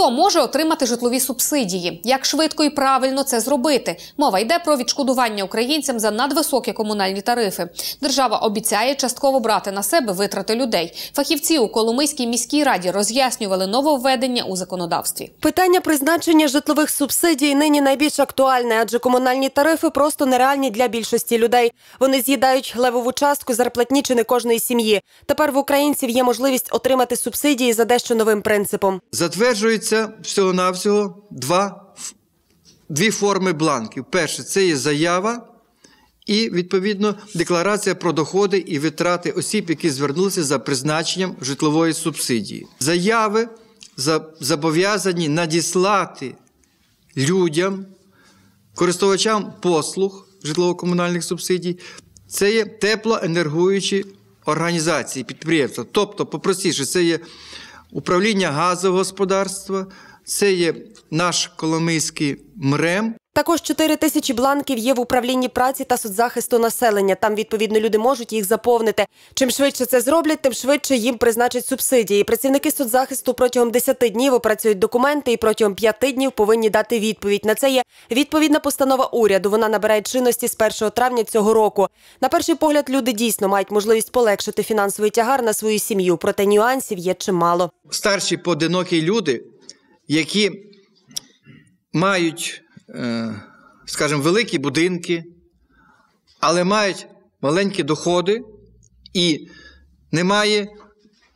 Хто може отримати житлові субсидії? Як швидко і правильно це зробити? Мова йде про відшкодування українцям за надвисокі комунальні тарифи. Держава обіцяє частково брати на себе витрати людей. Фахівці у Коломийській міській раді роз'яснювали нововведення у законодавстві. Питання призначення житлових субсидій нині найбільш актуальне, адже комунальні тарифи просто нереальні для більшості людей. Вони з'їдають левову частку зарплатнічини кожної сім'ї. Тепер в українців є можливість отримати субсидії за дещо новим принципом. Затверджується всього-навсього два, дві форми бланків. Перше це є заява і, відповідно, декларація про доходи і витрати осіб, які звернулися за призначенням житлової субсидії. Заяви зобов'язані надіслати людям, користувачам послуг житлово-комунальних субсидій. Це є теплоенергуючі організації, підприємства. Тобто, попростіше, це є управління газового господарства, це є наш Коломийський МРЕМ, Також 4 тисячі бланків є в управлінні праці та соцзахисту населення. Там відповідно люди можуть їх заповнити. Чим швидше це зроблять, тим швидше їм призначать субсидії. Працівники соцзахисту протягом 10 днів опрацюють документи і протягом 5 днів повинні дати відповідь. На це є відповідна постанова уряду. Вона набирає чинності з 1 травня цього року. На перший погляд, люди дійсно мають можливість полегшити фінансовий тягар на свою сім'ю. Проте нюансів є чимало. старші поодинокі люди, які мають, скажімо, великі будинки, але мають маленькі доходи і немає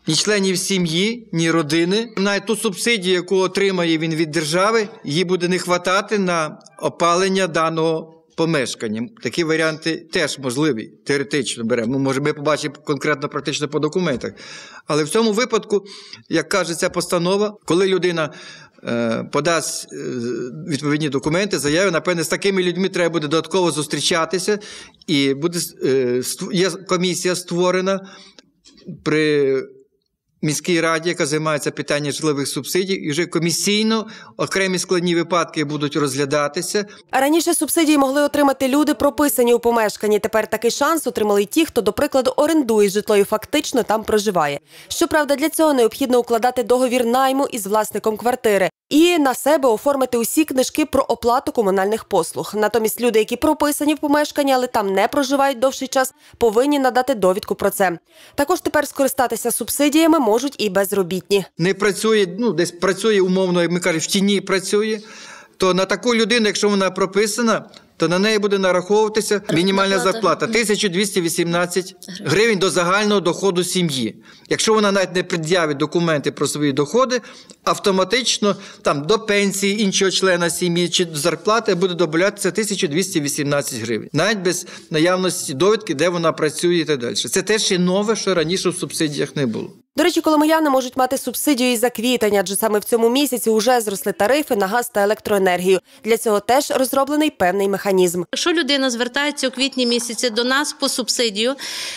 ні членів сім'ї, ні родини. Навіть ту субсидію, яку отримає він від держави, їй буде не хватати на опалення даного помешкання. Такі варіанти теж можливі, теоретично беремо. Може, ми побачимо конкретно практично по документах. Але в цьому випадку, як каже ця постанова, коли людина е, подасть е, відповідні документи, заяви, напевне, з такими людьми треба буде додатково зустрічатися, і буде е, є комісія створена при міській раді, яка займається питанням житлових субсидій, і вже комісійно окремі складні випадки будуть розглядатися. Раніше субсидії могли отримати люди, прописані у помешканні. Тепер такий шанс отримали й ті, хто, до прикладу, орендує житло і фактично там проживає. Щоправда, для цього необхідно укладати договір найму із власником квартири і на себе оформити усі книжки про оплату комунальних послуг. Натомість люди, які прописані в помешканні, але там не проживають довший час, повинні надати довідку про це. Також тепер скористатися субсидіями можуть і безробітні. не працює, ну десь працює умовно, як ми кажемо, в тіні працює, то на таку людину, якщо вона прописана, то на неї буде нараховуватися мінімальна зарплата 1218 гривень до загального доходу сім'ї. Якщо вона навіть не пред'явить документи про свої доходи, автоматично там до пенсії іншого члена сім'ї чи до зарплати буде додатися 1218 гривень, навіть без наявності довідки, де вона працює і так далі. Це теж є нове, що раніше в субсидіях не було. До речі, коломияни можуть мати субсидію і за квітень, адже саме в цьому місяці вже зросли тарифи на газ та електроенергію. Для цього теж розроблений певний механізм. Якщо людина звертається у квітні місяці до нас по субсидію,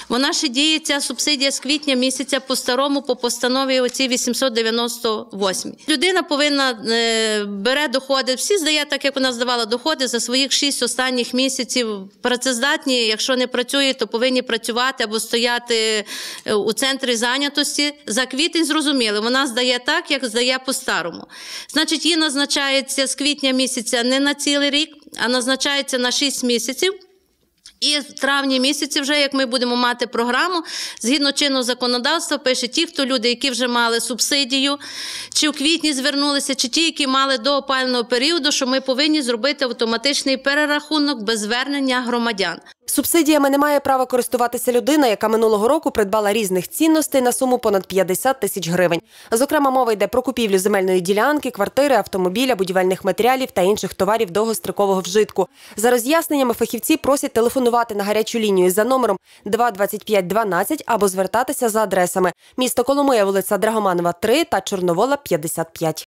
вона ще діє ця субсидія з квітня місяця по старому по постанові оці 898. Людина повинна е, бере доходи. Всі здає так, як вона здавала доходи за своїх шість останніх місяців. Працездатні, якщо не працює, то повинні працювати або стояти е, у центрі зайнятості. За квітень зрозуміли, вона здає так, як здає по-старому. Значить, їй назначається з квітня місяця не на цілий рік, а назначається на 6 місяців. І в травні місяці, вже як ми будемо мати програму, згідно чинного законодавства, пише ті, хто люди, які вже мали субсидію, чи в квітні звернулися, чи ті, які мали до опального періоду, що ми повинні зробити автоматичний перерахунок без звернення громадян. Субсидіями не має права користуватися людина, яка минулого року придбала різних цінностей на суму понад 50 тисяч гривень. Зокрема, мова йде про купівлю земельної ділянки, квартири, автомобіля, будівельних матеріалів та інших товарів довгострокового вжитку. За роз'ясненнями фахівці просять телефонувати на гарячу лінію за номером 22512 або звертатися за адресами місто Коломия, вулиця Драгоманова, 3 та Чорновола, 55.